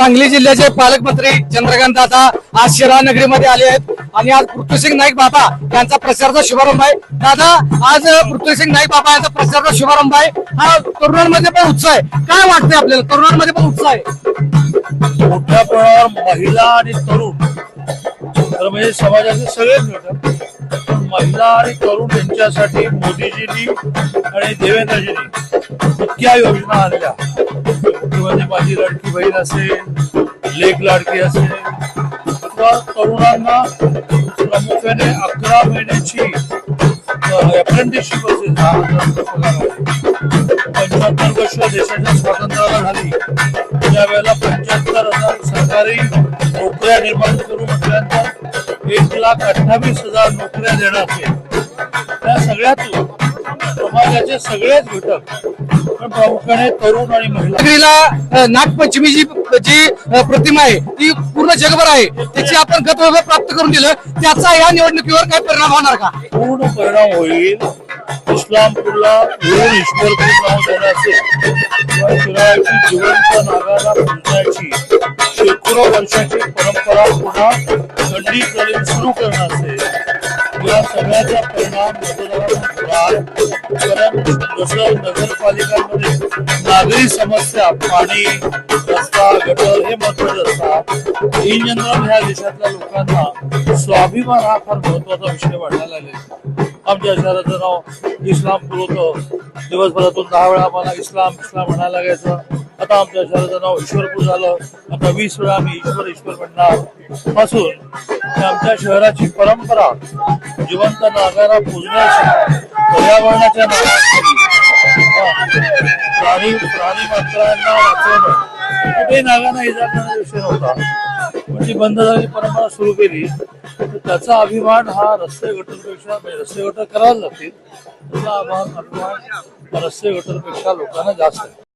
सांगली जिल्ह्याचे पालकमंत्री चंद्रकांत दादा आज शिरानगरीमध्ये आले आहेत. आणि आज पृथ्वीसिंग नाईक बाबा यांचा प्रचारचा शुभारंभ आहे. दादा आज पृथ्वीसिंग नाईक बाबा यांचा प्रचारचा शुभारंभ आहे. हा तरुणांमध्ये पण उत्साह आहे. काय वाटतंय आपल्याला? तरुणांमध्ये पण उत्साह आहे. मोठ्या प्रमाणावर महिला आणि तरुण तर म्हणजे समाजाचे सगळेच घटक. पण महिला आणि तरुण यांच्यासाठी मोदीजींनी आणि देवेंद्रजींनी इतक्या योजना आणल्या. म्हणजे माझी लाडकी बहीण असेल लेख लाडकी असेल. किंवा तरुणांना प्रामुख्याने अकरा महिन्याची अप्रेंटिसशिप असेल. दहा हजार पंच्याहत्तर वर्ष देशाच्या स्वातंत्र्याला झाली. त्यावेळेला पंच्याहत्तर हजार सरकारी नोकऱ्या निर्माण करू म्हटल्यानंतर एक लाख अठ्ठावीस हजार नोकऱ्या देणार असेल त्या सगळ्यातून समाजाचे सगळेच घटक. प्रामुख्याने तरुण आणि महिला. नागपंचमी जी प्रतिमा आहे ती पूर्ण जगभर आहे. त्याची आपण गतवैभव प्राप्त करून दिलं. त्याचा या निवडणुकीवर काय परिणाम होणार का? पूर्ण परिणाम होईल. इस्लामपूरला ईश्वरपूर नाव जिवंत नागाला पुजण्याची शेकडो वर्षाची परंपरा पुन्हा करून सुरू करण्याचे या सगळ्याचा परिणाम होणार कारण नगरपालिकांमध्ये नागरी समस्या पाणी रस्ता गटर हे महत्त्वाचे असतात. इन जनरल ह्या देशातल्या लोकांना स्वाभिमान हा फार महत्त्वाचा विषय वाढायला लागले आमच्या शहराचं नाव इस्लामपूर होतं. दिवसभरातून दहा वेळा मला इस्लाम इस्लाम म्हणायला लागायचं. आता आमच्या शहराचं नाव ईश्वरपूर झालं. आता वीस वेळा आम्ही ईश्वर ईश्वर म्हणणार. असून आमच्या शहराची परंपरा जिवंत नागारा पूजण्याची पर्यावरणाच्या प्राणी प्राणी मात्रांना वाचवणं. कुठेही नागांना इजा विषय नव्हता. पण ती बंद झालेली परंपरा सुरू केली तर त्याचा अभिमान हा रस्ते गटरपेक्षा म्हणजे रस्ते गटर करायला लागतील त्याचा अभिमान अभिमान रस्ते गटरपेक्षा लोकांना जास्त आहे.